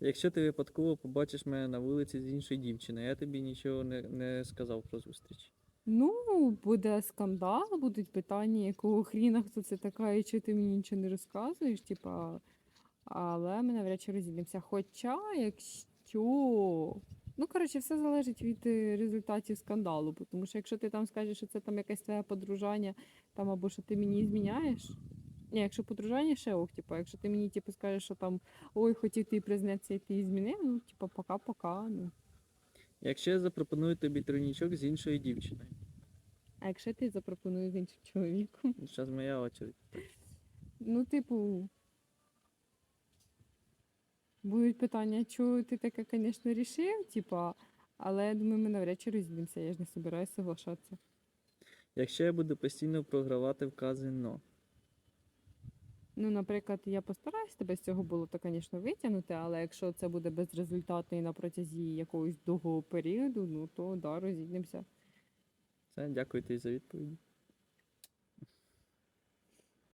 Якщо ти випадково побачиш мене на вулиці з іншою дівчиною, я тобі нічого не, не сказав про зустріч. Ну, буде скандал, будуть питання, якого хріна хто це така, і чи ти мені нічого не розказуєш, типа. Але ми навряд чи розійдемося. Хоча, якщо. Ну, коротше, все залежить від е, результатів скандалу. Тому що якщо ти там скажеш, що це там якесь твоє подружання, там або що ти мені зміняєш. Ні, якщо подружання ще ок, типа, якщо ти мені типу, скажеш, що там ой, хотів ти признатися, і ти змінив, ну, типа, пока-пока. Ну. Якщо я запропоную тобі тройнічок з іншою дівчиною, А якщо ти запропонуєш з іншим чоловіком? зараз моя очередь. Ну, типу. Будуть питання, чого ти таке, звісно, рішив, типа, але я думаю, ми навряд чи розійдемося, я ж не собираюся соглашатися. Якщо я буду постійно програвати в казино, Ну, наприклад, я постараюсь тебе з цього було, то, звісно, витягнути, але якщо це буде безрезультатно і на протязі якогось довгого періоду, ну то да, розійдемося. це дякую тобі за відповіді.